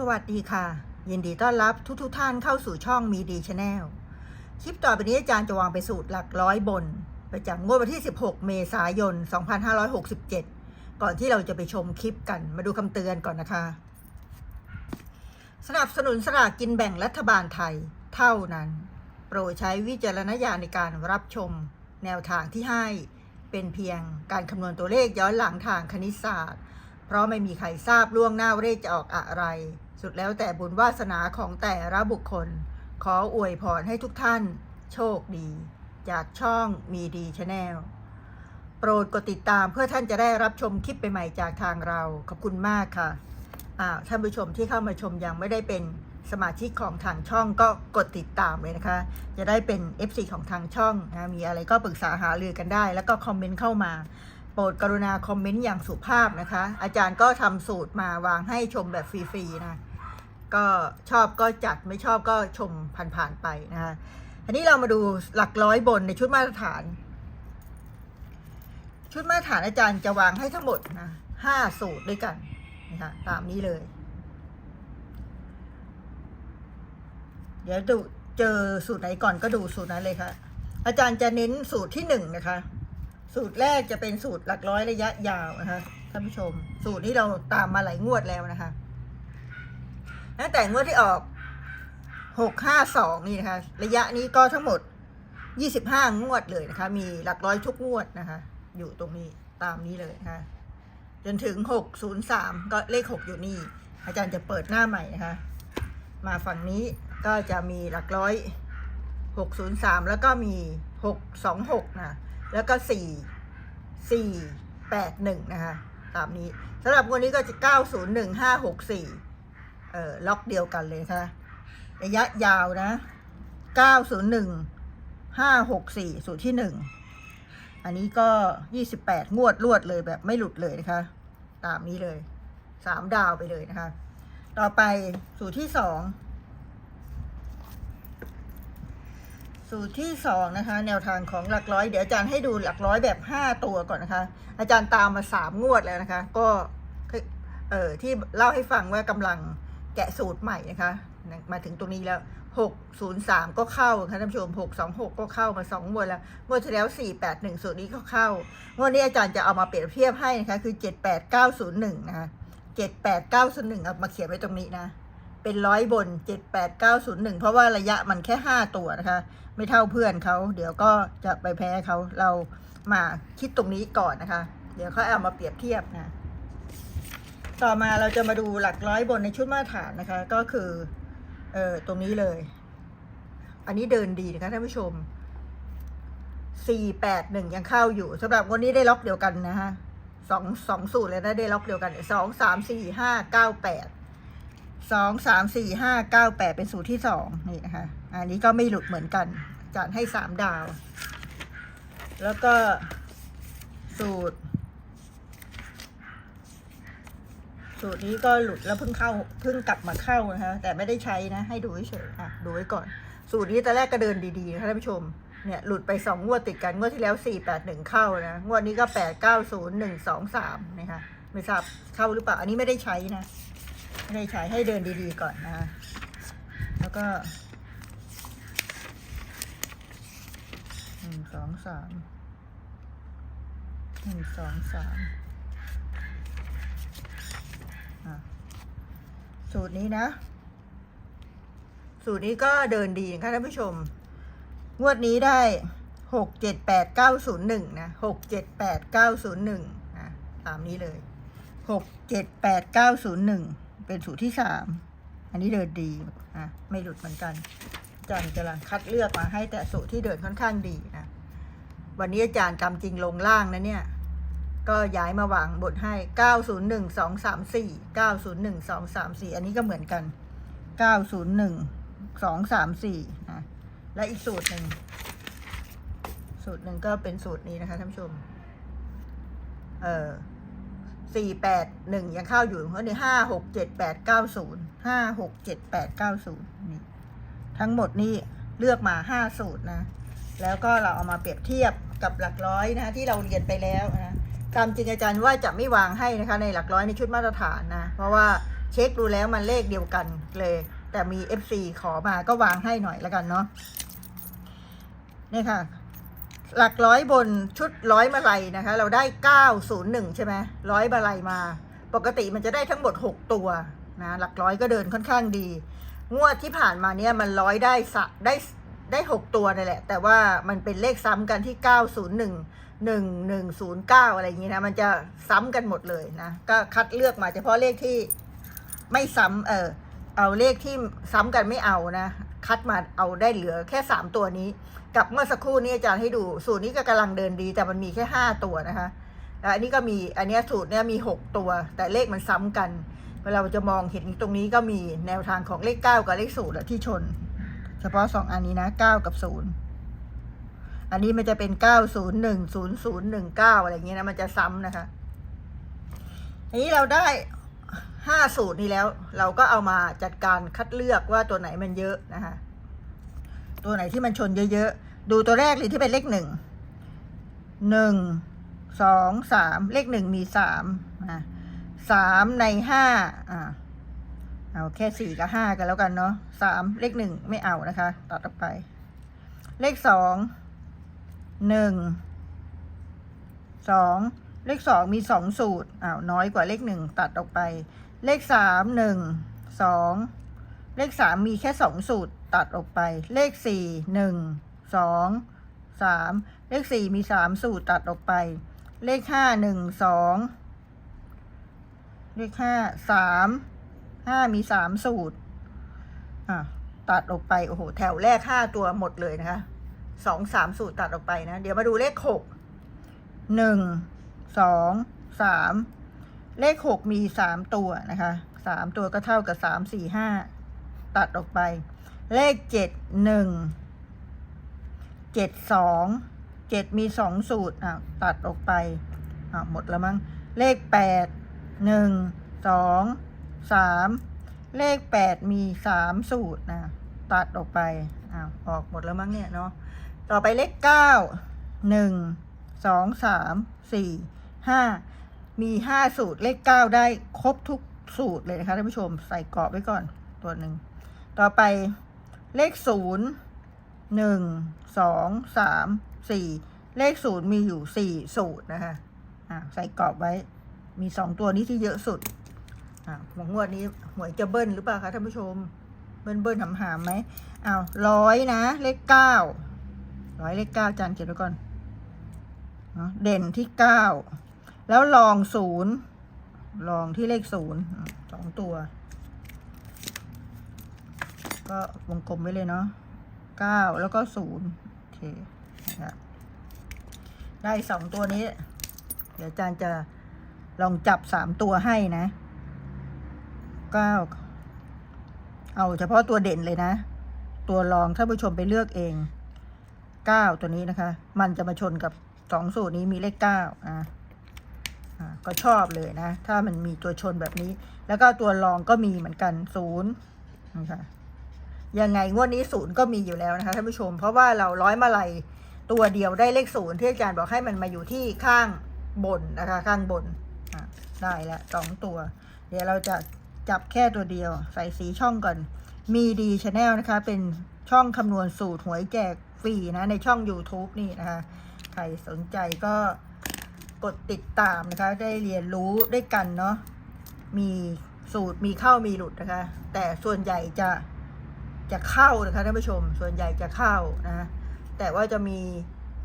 สวัสดีค่ะ ยินดีต้อนรับทุกทุกท่านเข้าสู่ช่องมีดีชาแนลคลิปต่อไปนี้อาจารย์จะวางไปสูตรหลักร้อยบน ประจำงวดวันที่ 16 เมษายน 2567 ก่อนที่เราจะไปชมคลิปกันมาดูคำเตือนก่อนนะคะ สนับสนุนสลากกินแบ่งรัฐบาลไทยเท่านั้น โปรดใช้วิจารณญาณในการรับชม แนวทางที่ให้เป็นเพียงการคำนวณตัวเลขย้อนหลังทางคณิตศาสตร์ เพราะไม่มีใครทราบล่วงหน้าว่าเลขจะออกอะไร สุดแล้วแต่บุญวาสนาของแต่ละบุคคล ขออวยพรให้ทุกท่าน โชคดี จากช่องมีดีชาแนลโปรดกดติดตามเพื่อท่านจะได้รับชมคลิปใหม่ๆจากทางเรา ขอบคุณมากค่ะอ่าท่านผู้ชมที่เข้ามาชมยังไม่ได้เป็นสมาชิกของทางช่องก็กดติดตามเลยนะคะ จะได้เป็น FC ของทางช่องนะมีอะไรก็ปรึกษาหารือกันได้ แล้วก็คอมเมนต์เข้ามา โปรดกรุณาคอมเมนต์อย่างสุภาพนะคะ อาจารย์ก็ทำสูตรมาวางให้ชมแบบฟรีๆนะ ก็ชอบก็จัดไม่ชอบก็ชมผ่านๆไปนะคะอันนี้เรามาดูหลักร้อยบนในชุดมาตรฐาน ชุดมาตรฐานอาจารย์จะวางให้ทั้งหมดนะห้าสูตรด้วยกันนะคะตามนี้เลย เดี๋ยวดูเจอสูตรไหนก่อนก็ดูสูตรนั้นเลยค่ะ อาจารย์จะเน้นสูตรที่หนึ่งนะคะ สูตรแรกจะเป็นสูตรหลักร้อยระยะยาวนะคะท่านผู้ชม สูตรนี้เราตามมาหลายงวดแล้วนะคะ ตั้งแต่งวดที่ออกหกห้าสองนี่นะคะ ระยะนี้ก็ทั้งหมดยี่สิบห้างวดเลยนะคะ มีหลักร้อยทุกงวดนะคะ อยู่ตรงนี้ตามนี้เลยนะคะจนถึงหกศูนย์สามก็เลขหกอยู่นี่ อาจารย์จะเปิดหน้าใหม่นะคะ มาฝั่งนี้ก็จะมีหลักร้อยหกศูนย์สามแล้วก็มีหกสองหกนะแล้วก็สี่สี่แปดหนึ่งนะคะ ตามนี้สำหรับวันนี้ก็จะเก้าศูนย์หนึ่งห้าหกสี่ อ่อล็อกเดียวกันเลยค่ะ ระยะยาวนะเก้าศูนย์หนึ่งห้าหกสี่สูตรที่หนึ่งอันนี้ก็ยี่สิบแปดงวดรวดเลยแบบไม่หลุดเลยนะคะ ตามนี้เลยสามดาวไปเลยนะคะ ต่อไปสูตรที่สองสูตรที่สองนะคะ แนวทางของหลักร้อย เดี๋ยวอาจารย์ให้ดูหลักร้อยแบบห้าตัวก่อนนะคะ อาจารย์ตามมาสามงวดแล้วนะคะ ก็เออที่เล่าให้ฟังว่ากำลัง แกะสูตรใหม่นะคะ มาถึงตรงนี้แล้วหกศูนย์สามก็เข้าค่ะท่านผู้ชมหกสองหกก็เข้ามาสองวดแล้วงวดที่แล้วสี่แปดหนึ่งสูตรนี้ก็เข้างวดนี้อาจารย์จะเอามาเปรียบเทียบให้นะคะ คือเจ็ดแปดเก้าศูนย์หนึ่งนะคะเจ็ดแปดเก้าศูนย์หนึ่งเอามาเขียนไว้ตรงนี้นะ เป็นร้อยบนเจ็ดแปดเก้าศูนย์หนึ่งเพราะว่าระยะมันแค่ห้าตัวนะคะ ไม่เท่าเพื่อนเขา เดี๋ยวก็จะไปแพ้เขาเรามาคิดตรงนี้ก่อนนะคะ เดี๋ยวเขาเอามาเปรียบเทียบนะ ต่อมาเราจะมาดูหลักร้อยบนในชุดมาตรฐานนะคะ ก็คือเออตรงนี้เลย อันนี้เดินดีนะคะท่านผู้ชมสี่แปดหนึ่งยังเข้าอยู่สำหรับวันนี้ได้ล็อกเดียวกันนะฮะสองสองสูตรเลยนะได้ล็อกเดียวกันสองสามสี่ห้าเก้าแปดสองสามสี่ห้าเก้าแปดเป็นสูตรที่สองนี่นะคะ อันนี้ก็ไม่หลุดเหมือนกันจัดให้สามดาว แล้วก็สูตร สูตรนี้ก็หลุดแล้วเพิ่งเข้าเพิ่งกลับมาเข้านะคะแต่ไม่ได้ใช้นะ ให้ดูเฉยๆอะดูไว้ก่อน สูตรนี้ตอนแรกก็เดินดีๆนะคะท่านผู้ชมเนี่ยหลุดไปสองงวดติดกันงวดที่แล้วสี่แปดหนึ่งเข้านะงวดนี้ก็แปดเก้าศูนย์หนึ่งสองสามนะคะไม่ทราบเข้าหรือเปล่า อันนี้ไม่ได้ใช้นะไม่ได้ใช้ให้เดินดีๆก่อนนะ แล้วก็หนึ่งสองสามหนึ่งสองสาม สูตรนี้นะ สูตรนี้ก็เดินดีนะคะท่านผู้ชม งวดนี้ได้หกเจ็ดแปดเก้าศูนย์หนึ่งนะหกเจ็ดแปดเก้าศูนย์หนึ่งนะตามนี้เลยหกเจ็ดแปดเก้าศูนย์หนึ่งเป็นสูตรที่สาม อันนี้เดินดีอะไม่หลุดเหมือนกันอาจารย์กำลังคัดเลือกมาให้แต่สูตรที่เดินค่อนข้างดีนะวันนี้อาจารย์จำจริงลงล่างนะเนี่ย ก็ย้ายมาวางบทให้ 901 234 901 234 อันนี้ก็เหมือนกัน 901 234นะและอีกสูตรหนึ่ง สูตรหนึ่งก็เป็นสูตรนี้นะคะท่านผู้ชม เออสี่แปดหนึ่งยังเข้าอยู่เพราะนี่ห้าหกเจ็ดแปดเก้าศูนย์ห้าหกเจ็ดแปดเก้าศูนย์นี่ทั้งหมดนี่เลือกมาห้าสูตรนะ แล้วก็เราเอามาเปรียบเทียบกับหลักร้อยนะคะที่เราเรียนไปแล้วนะ ตามจริงอาจารย์ว่าจะไม่วางให้นะคะในหลักร้อยในชุดมาตรฐานนะ เพราะว่าเช็คดูแล้วมันเลขเดียวกันเลย แต่มี FC ขอมาก็วางให้หน่อยแล้วกันเนาะนี่ค่ะ หลักร้อยบนชุดร้อยมาลัยนะคะ เราได้เก้าศูนย์หนึ่งใช่ไหมร้อยมาลัยมา ปกติมันจะได้ทั้งหมดหกตัวนะหลักร้อยก็เดินค่อนข้างดี งวดที่ผ่านมาเนี่ยมันร้อยได้สะได้ได้หกตัวนั่นแหละ แต่ว่ามันเป็นเลขซ้ำกันที่เก้าศูนย์ หนึ่งหนึ่งศูนย์เก้าอะไรอย่างนี้นะ มันจะซ้ำกันหมดเลยนะ ก็คัดเลือกมาเฉพาะเลขที่ไม่ซ้ำเออเอาเลขที่ซ้ำกันไม่เอานะ คัดมาเอาได้เหลือแค่สามตัวนี้ กับเมื่อสักครู่นี้อาจารย์ให้ดู สูตรนี้ก็กำลังเดินดี แต่มันมีแค่ห้าตัวนะคะแล้วอันนี้ก็มีอันนี้สูตรเนี้ยมีหกตัว แต่เลขมันซ้ำกันเวลาเราจะมองเห็นตรงนี้ก็มีแนวทางของเลขเก้ากับเลขศูนย์ที่ชน เฉพาะสองอันนี้นะเก้ากับศูนย์ อันนี้มันจะเป็นเก้าศูนย์หนึ่งศูนย์ศูนย์หนึ่งเก้าอะไรอย่างเงี้ยนะมันจะซ้ำนะคะอันนี้เราได้ห้าสูตรนี้แล้ว เราก็เอามาจัดการคัดเลือกว่าตัวไหนมันเยอะนะคะ ตัวไหนที่มันชนเยอะๆ ดูตัวแรกเลยที่เป็นเลขหนึ่งหนึ่งสองสามเลขหนึ่งมีสามอะสามในห้าอ่าเอาแค่สี่กับห้ากันแล้วกันเนาะสามเลขหนึ่งไม่เอานะคะตัดออกไป เลขสอง หนึ่งสองเลขสองมีสองสูตรอ้าวน้อยกว่าเลขหนึ่งตัดออกไป เลขสามหนึ่งสองเลขสามมีแค่สองสูตรตัดออกไป เลขสี่หนึ่งสองสามเลขสี่มีสามสูตรตัดออกไป เลขห้าหนึ่งสองเลขห้าสามห้ามีสามสูตรอะตัดออกไป โอ้โห แถวแรกห้าตัวหมดเลยนะคะ สองสามสูตรตัดออกไปนะ เดี๋ยวมาดูเลขหกหนึ่งสองสามเลขหกมีสามตัวนะคะสามตัวก็เท่ากับสามสี่ห้าตัดออกไป เลขเจ็ดหนึ่งเจ็ดสองเจ็ดมีสองสูตรอะตัดออกไปอะหมดแล้วมั้งเลขแปดหนึ่งสองสามเลขแปดมีสามสูตรนะตัดออกไปอะออกหมดแล้วมั้งเนี่ยเนาะ ต่อไปเลขเก้าหนึ่งสองสามสี่ห้ามีห้าสูตรเลขเก้าได้ครบทุกสูตรเลยนะคะท่านผู้ชมใส่กรอบไว้ก่อนตัวหนึ่งต่อไปเลขศูนย์หนึ่งสองสามสี่เลขศูนย์มีอยู่สี่สูตรนะคะอ่าใส่กรอบไว้ มีสองตัวนี้ที่เยอะสุดอ่าหวงวดนี้หวยจะเบิ้ลหรือเปล่าคะท่านผู้ชม เบิ้ลเบิ้ลหำหามไหมอ้าวร้อยนะ เลขเก้า ร้อยเลขเก้าจานเขียนไว้ก่อนเด่นที่เก้าแล้วลองศูนย์ลองที่เลขศูนย์สองตัว ก็วงกลมไว้เลยเนาะเก้าแล้วก็ศูนย์โอเคได้สองตัวนี้ เดี๋ยวอาจารย์จะลองจับสามตัวให้นะเก้าเอาเฉพาะตัวเด่นเลยนะ ตัวรองถ้านผู้ชมไปเลือกเอง เก้าตัวนี้นะคะ มันจะมาชนกับสองสูตรนี้มีเลขเก้าอะก็ชอบเลยนะ ถ้ามันมีตัวชนแบบนี้ แล้วก็ตัวรองก็มีเหมือนกันศูนย์นะคะยังไงงวดนี้ศูนย์ก็มีอยู่แล้วนะคะท่านผู้ชม เพราะว่าเราร้อยมาลัยตัวเดียวได้เลขศูนย์ที่อาจารย์บอกให้มันมาอยู่ที่ข้างบนนะคะ ข้างบนได้แล้วสองตัว เดี๋ยวเราจะจับแค่ตัวเดียว ใส่สีช่องก่อน มีดีชาแนลนะคะ เป็นช่องคำนวณสูตรหวยแจก รีนะในช่อง YouTube นี่นะคะใครสนใจก็กดติดตามนะคะ ได้เรียนรู้ด้วยกันเนาะมีสูตรมีเข้ามีหลุดนะคะ แต่ส่วนใหญ่จะจะเข้านะคะท่านผู้ชม ส่วนใหญ่จะเข้านะแต่ว่าจะมี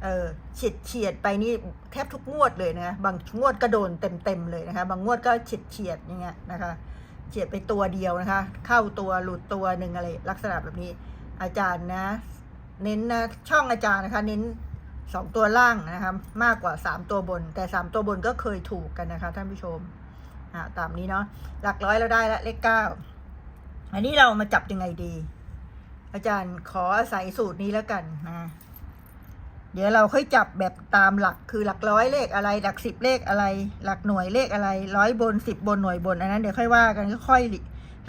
เออเฉียดเฉียดไปนี่แทบทุกงวดเลยนะบางงวดก็โดนเต็มเต็มเลยนะคะ บางงวดก็เฉียดเฉียดอย่างเงี้ยนะคะเฉียดไปตัวเดียวนะคะ เข้าตัวหลุดตัวหนึ่งอะไรลักษณะแบบนี้อาจารย์นะ เน้นนะช่องอาจารย์นะคะ เน้นสองตัวล่างนะคะมากกว่าสามตัวบน แต่สามตัวบนก็เคยถูกกันนะคะ ท่านผู้ชมอ่าตามนี้เนาะหลักร้อยเราได้ล้วเลขเก้าอันนี้เรามาจับยังไงดี อาจารย์ขออาศัยสูตรนี้แล้วกันนะเดี๋ยวเราค่อยจับแบบตามหลักคือหลักร้อยเลขอะไร หลักสิบเลขอะไร หลักหน่วยเลขอะไร ร้อยบนสิบบนหน่วยบนอันนั้นเดี๋ยวค่อยว่ากันค่อย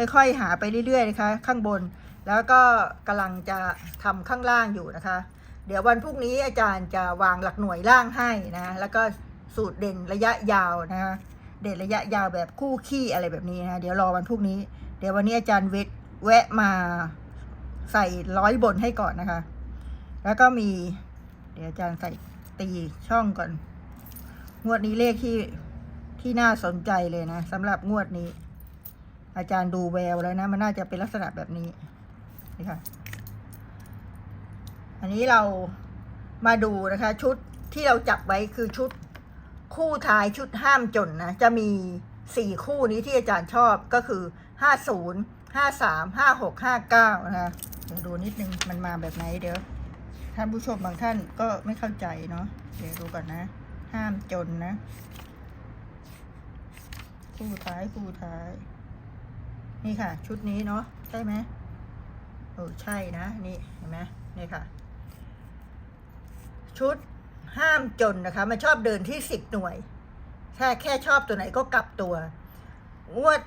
ๆค่อยหาไปเรื่อยๆนะคะ ข้างบน แล้วก็กำลังจะทำข้างล่างอยู่นะคะ เดี๋ยววันพรุ่งนี้อาจารย์จะวางหลักหน่วยล่างให้นะแล้วก็สูตรเด่นระยะยาวนะคะเด่นระยะยาวแบบคู่ขี้อะไรแบบนี้นะเดี๋ยวรอวันพรุ่งนี้ เดี๋ยววันนี้อาจารย์เวทแวะมาใส่ร้อยบนให้ก่อนนะคะ แล้วก็มี เดี๋ยวอาจารย์ใส่ตีช่องก่อน งวดนี้เลขที่ที่น่าสนใจเลยนะสำหรับงวดนี้ อาจารย์ดูแววแล้วนะ มันน่าจะเป็นลักษณะแบบนี้ ค่ะ อันนี้เรามาดูนะคะ ชุดที่เราจับไว้คือชุดคู่ท้ายชุดห้ามจนนะ จะมีสี่คู่นี้ที่อาจารย์ชอบก็คือห้าศูนย์ห้าสามห้าหกห้าเก้านะคะเดี๋ยวดูนิดนึงมันมาแบบไหนเดี๋ยวท่านผู้ชมบางท่านก็ไม่เข้าใจเนาะเดี๋ยวดูก่อนนะ ห้ามจนนะ คู่ท้ายคู่ท้าย นี่ค่ะ ชุดนี้เนาะใช่ไหม โอ้ใช่นะนี่เห็นไหมนี่ค่ะ ชุดห้ามจนนะคะ มันชอบเดินที่สิบหน่วย ถ้าแค่ชอบตัวไหนก็กลับตัว งวด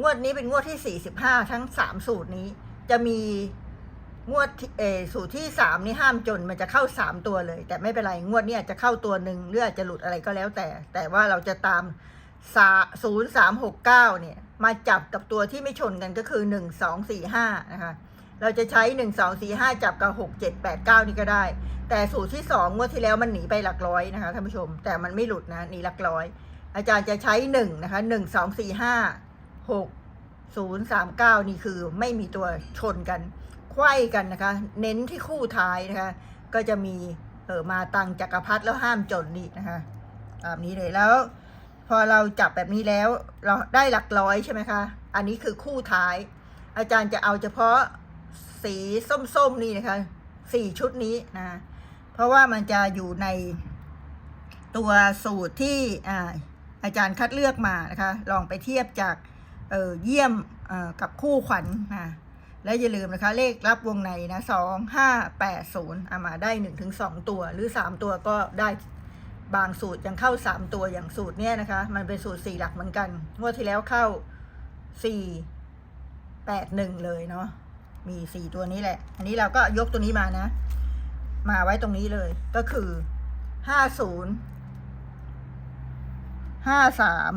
งวดนี้เป็นงวดที่สี่สิบห้าทั้งสามสูตรนี้ จะมีงวดเออสูตรที่สามนี่ห้ามจนมันจะเข้าสามตัวเลย แต่ไม่เป็นไร งวดนี้อาจจะเข้าตัวหนึ่งหรืออาจจะหลุดอะไรก็แล้วแต่ แต่ว่าเราจะตามศูนย์สามหกเก้าเนี่ย มาจับกับตัวที่ไม่ชนกันก็คือหนึ่งสองสี่ห้านะคะ เราจะใช้หนึ่งสองสี่ห้าจับกับหกเจ็ดแปดเก้านี่ก็ได้ แต่สูตรที่สองงวดที่แล้วมันหนีไปหลักร้อยนะคะท่านผู้ชม แต่มันไม่หลุดนะหนีหลักร้อย อาจารย์จะใช้หนึ่งนะคะหนึ่งสองสี่ห้าหกศูนย์สามเก้านี่คือไม่มีตัวชนกันไขว้กันนะคะ เน้นที่คู่ท้ายนะคะ ก็จะมีเออมาตังจักรพรรดิแล้วห้ามจนนี่นะคะตามนี้เลยแล้วพอเราจับแบบนี้แล้วเราได้หลักร้อยใช่ไหมคะ อันนี้คือคู่ท้าย อาจารย์จะเอาเฉพาะ สีส้มๆนี่นะคะสี่ชุดนี้นะ เพราะว่ามันจะอยู่ในตัวสูตรที่อาอาจารย์คัดเลือกมานะคะ ลองไปเทียบจากเเยี่ยมกับคู่ขวัญนะและอย่าลืมนะคะ เลขรับวงในนะสองห้าแปดศูนย์เอามาได้หนึ่งถึงสองตัว หรือสามตัวก็ได้บางสูตรยังเข้าสามตัวอย่างสูตรเนี้ยนะคะ มันเป็นสูตรสี่หลักเหมือนกันงวดที่แล้วเข้าสี่แปดหนึ่งเลยเนาะ มีสี่ตัวนี้แหละ อันนี้เราก็ยกตัวนี้มานะ มาไว้ตรงนี้เลย ก็คือห้าศูนย์ห้าสาม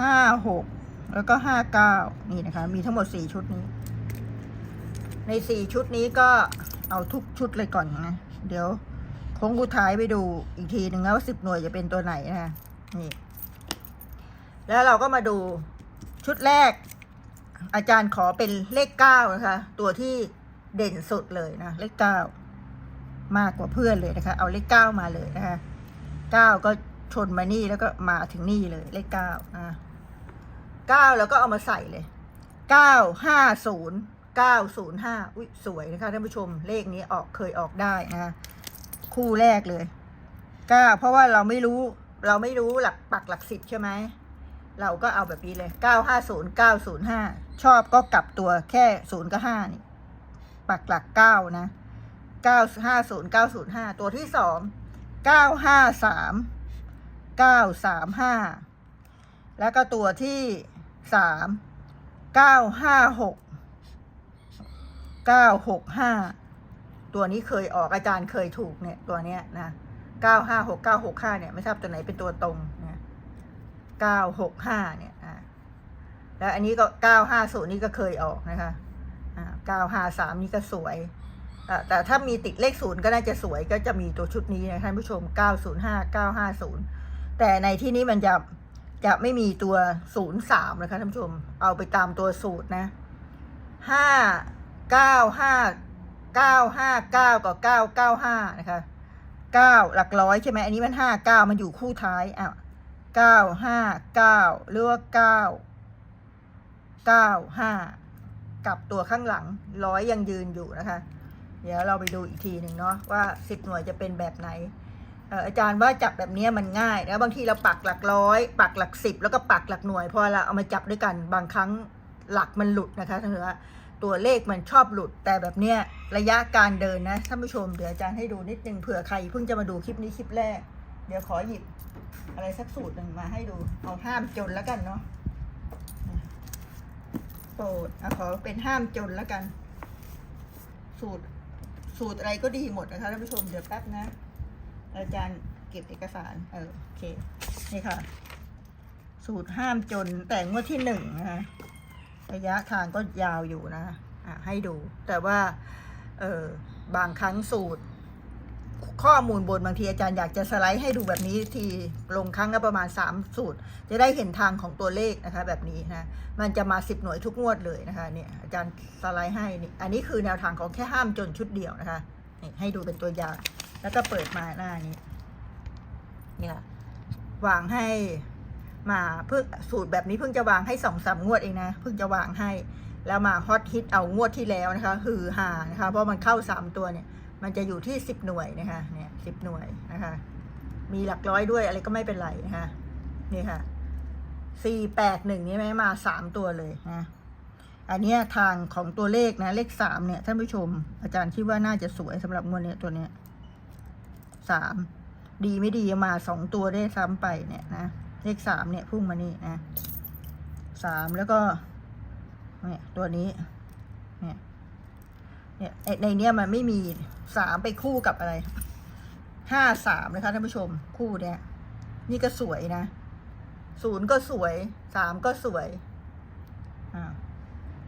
ห้าหกแล้วก็ห้าเก้านี่นะคะ มีทั้งหมดสี่ชุดนี้ ในสี่ชุดนี้ก็เอาทุกชุดเลยก่อนนะ เดี๋ยวโค้งกุท้ายไปดูอีกทีหนึ่งนะว่าสิบหน่วยจะเป็นตัวไหนนะคะนี่ แล้วเราก็มาดู ชุดแรก อาจารย์ขอเป็นเลขเก้านะคะ ตัวที่เด่นสุดเลยนะ เลขเก้ามากกว่าเพื่อนเลยนะคะ เอาเลขเก้ามาเลยนะคะเก้าก็ชนมานี่แล้วก็มาถึงนี่เลย เลขเก้าอะเก้าแล้วก็เอามาใส่เลยเก้าห้าศูนย์เก้าศูนย์ห้าอุ้ยสวยนะคะท่านผู้ชมเลขนี้ออกเคยออกได้นะคะคู่แรกเลยเก้าเพราะว่าเราไม่รู้เราไม่รู้หลักปักหลักสิบใช่ไหม เราก็เอาแบบนี้เลยเก้าห้าศูนย์เก้าศูนย์ห้าชอบก็กลับตัวแค่ศูนย์กับห้านี่ ปักหลักเก้านะเก้าห้าศูนย์เก้าศูนย์ห้าตัวที่สองเก้าห้าสามเก้าสามห้าแล้วก็ตัวที่สามเก้าห้าหกเก้าหกห้าตัวนี้เคยออกอาจารย์เคยถูกเนี่ย ตัวเนี้ยนะเก้าห้าหกเนี่ย ไม่ทราบตัวไหนเป็นตัวตรง เก้าหกห้าเนี่ยอ่าแล้วอันนี้ก็เก้าห้าศูนย์นี่ก็เคยออกนะคะอ่าเก้าห้าสามนี่ก็สวยอ่าแต่ถ้ามีติดเลขศูนย์ก็น่าจะสวยก็จะมีตัวชุดนี้นะท่านผู้ชมเก้าศูนย์ห้าเก้าห้าศูนย์แต่ในที่นี้มันจะจะไม่มีตัวศูนย์สามนะคะท่านผู้ชม เอาไปตามตัวสูตรนะห้าเก้าห้าเก้าห้าเก้ากับเก้าเก้าห้านะคะเก้าหลักร้อยใช่ไหมอันนี้มันห้าเก้ามันอยู่คู่ท้ายอะ เก้าห้าเก้าหรือว่าเก้าเก้าห้ากับตัวข้างหลังร้อยยังยืนอยู่นะคะ เดี๋ยวเราไปดูอีกทีหนึ่งเนาะว่าสิบหน่วยจะเป็นแบบไหนอาจารย์ว่าจับแบบนี้มันง่ายแล้วบางทีเราปักหลักร้อยปักหลักสิบแล้วก็ปักหลักหน่วยพอเราเอามาจับด้วยกันบางครั้งหลักมันหลุดนะคะท่านผู้ชมตัวเลขมันชอบหลุดแต่แบบเนี้ยระยะการเดินนะท่านผู้ชมเดี๋ยวอาจารย์ให้ดูนิดนึงเผื่อใครเพิ่งจะมาดูคลิปนี้คลิปแรก เดี๋ยวขอหยิบอะไรสักสูตรหนึ่งมาให้ดู เอาห้ามจนแล้วกันเนาะโปรดอะขอเป็นห้ามจนแล้วกัน สูตรสูตรอะไรก็ดีหมดนะคะท่านผู้ชมเดี๋ยวแป๊บนะ อาจารย์เก็บเอกสาร เออโอเค นี่ค่ะ สูตรห้ามจนแต่งวดที่หนึ่งนะคะระยะทางก็ยาวอยู่นะ อะให้ดู แต่ว่า เออบางครั้งสูตร ข้อมูลบนบางทีอาจารย์อยากจะสไลด์ให้ดูแบบนี้ทีลงครั้งละประมาณ 3 สูตร จะได้เห็นทางของตัวเลขนะคะ แบบนี้นะมันจะมา 10 หน่วยทุกงวดเลยนะคะเนี่ยอาจารย์สไลด์ให้นี่อันนี้คือแนวทางของแค่ห้ามจนชุดเดียวนะคะนี่ให้ดูเป็นตัวอย่าง แล้วก็เปิดมาหน้านี้เนี่ยวางให้มาเพิ่งสูตรแบบนี้เพิ่งจะวางให้สองสามงวดเองนะ เพิ่งจะวางให้ แล้วมาฮอตฮิตเอางวดที่แล้วนะคะ ฮือฮานะคะ เพราะมันเข้าสามตัวเนี่ย มันจะอยู่ที่สิบหน่วยนะคะเนี่ยสิบหน่วยนะคะ มีหลักร้อยด้วยอะไรก็ไม่เป็นไรนะคะนี่ค่ะสี่แปดหนึ่งนี่ไหมมาสามตัวเลยนะอันเนี้ยทางของตัวเลขนะ เลขสามเนี่ยท่านผู้ชม อาจารย์คิดว่าน่าจะสวยสำหรับงวดเนี้ยตัวเนี้ยสามดีไม่ดีมาสองตัวได้ซ้ำไปเนี่ยนะเลขสามเนี่ยพุ่งมานี่นะสามแล้วก็เนี่ยตัวนี้เนี่ย เนี่ยในนเนี้ยมันไม่มีสามไปคู่กับอะไรห้าสามนะคะท่านผู้ชมคู่เนี้ยนี่ก็สวยนะศูนย์ก็สวยสามก็สวยอ่า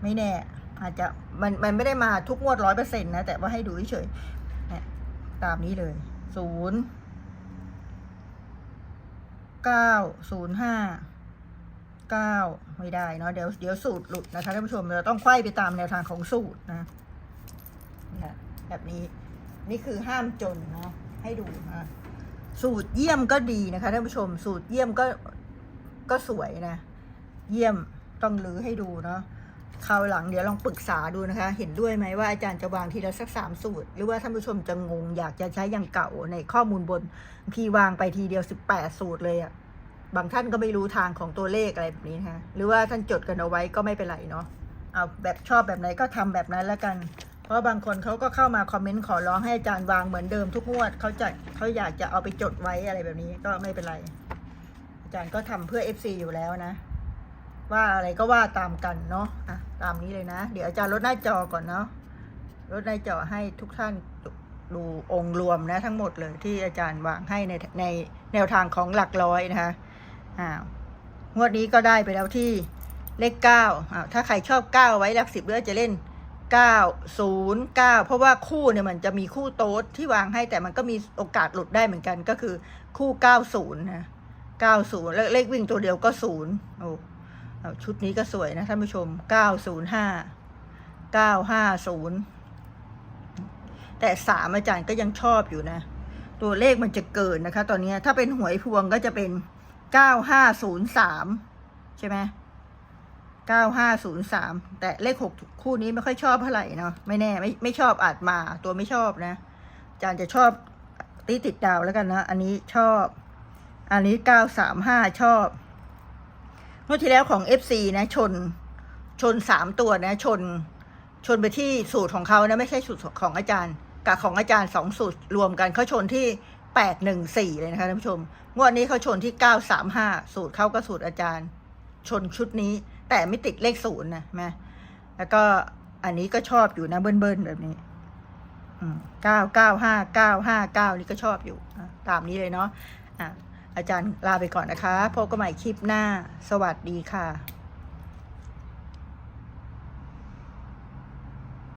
ไม่แน่ อาจจะมันมันไม่ได้มาทุกงวดร้อยเปอร์เซ็นต์นะ แต่ว่าให้ดูเฉยๆเนี่ยตามนี้เลยศูนย์เก้าศูนย์ห้าเก้าไม่ได้เนาะเดี๋ยวเดี๋ยวสูตรหลุดนะคะท่านผู้ชมเราต้องไขว้ไปตามแนวทางของสูตรนะ เนี่ยแบบนี้นี่คือห้ามจนเนาะให้ดูนะสูตรเยี่ยมก็ดีนะคะท่านผู้ชม สูตรเยี่ยมก็ก็สวยนะ เยี่ยมต้องลือให้ดูเนาะคราวหลังเดี๋ยวลองปรึกษาดูนะคะ เห็นด้วยไหมว่าอาจารย์จะวางทีละสักสามสูตร หรือว่าท่านผู้ชมจะงงอยากจะใช้อย่างเก่าในข้อมูลบนบางทีวางไปทีเดียวสิบแปดสูตรเลยอะบางท่านก็ไม่รู้ทางของตัวเลขอะไรแบบนี้นะคะหรือว่าท่านจดกันเอาไว้ก็ไม่เป็นไรเนาะเอาแบบชอบแบบไหนก็ทำแบบนั้นแล้วกัน เพราะบางคนเขาก็เข้ามาคอมเมนต์ขอร้องให้อาจารย์วางเหมือนเดิมทุกงวดเขาจะเขาอยากจะเอาไปจดไว้อะไรแบบนี้ก็ไม่เป็นไร อาจารย์ก็ทำเพื่อ FC อยู่แล้วนะ ว่าอะไรก็ว่าตามกันเนาะอะตามนี้เลยนะ เดี๋ยวอาจารย์ลดหน้าจอก่อนเนาะลดหน้าจอให้ทุกท่านดูองค์รวมนะ ทั้งหมดเลยที่อาจารย์วางให้ในในแนวทางของหลักร้อยนะคะอ้าวงวดนี้ก็ได้ไปแล้วที่เลขเก้าอ้าวถ้าใครชอบเก้าไว้หลักสิบเลือจะเล่น เก้าศูนย์เพราะว่าคู่เนี่ยมันจะมีคู่โต๊ดที่วางให้แต่มันก็มีโอกาสหลุดได้เหมือนกันก็คือคู่เก้าศูนะเก้าศูนย์แล้วเลขวิ่งตัวเดียวก็ศูนย์โอ้ชุดนี้ก็สวยนะท่านผู้ชม 905 950 แต่สามอาจารย์ก็ยังชอบอยู่นะ ตัวเลขมันจะเกินนะคะ ตอนนี้ถ้าเป็นหวยพวงก็จะเป็น 9503 ใช่ไหม 9503 แต่เลขหกคู่นี้ไม่ค่อยชอบเท่าไหร่เนาะไม่แน่ไม่ไม่ชอบอาจมาตัวไม่ชอบนะอาจารย์จะชอบตีติดดาวแล้วกันนะอันนี้ชอบ อันนี้ 935 ชอบเมื่อที่แล้วของ FC นะชนชนสามตัวนะ ชน ชนไปที่สูตรของเขานะ ไม่ใช่สูตรของอาจารย์กับของอาจารย์สองสูตรรวมกันเขาชนที่แปดหนึ่งสี่เลยนะคะท่านผู้ชมงวดนี้เขาชนที่เก้าสามห้าสูตรเขาก็สูตรอาจารย์ ชนชุดนี้ แต่ไม่ติดเลขศูนย์นะแม่แล้วก็อันนี้ก็ชอบอยู่นะเบิ้ลๆแบบนี้เก้าเก้าห้าเก้าห้าเก้านี่ก็ชอบอยู่ ตามนี้เลยเนาะอะอาจารย์ลาไปก่อนนะคะ พบกันใหม่คลิปหน้า สวัสดีค่ะ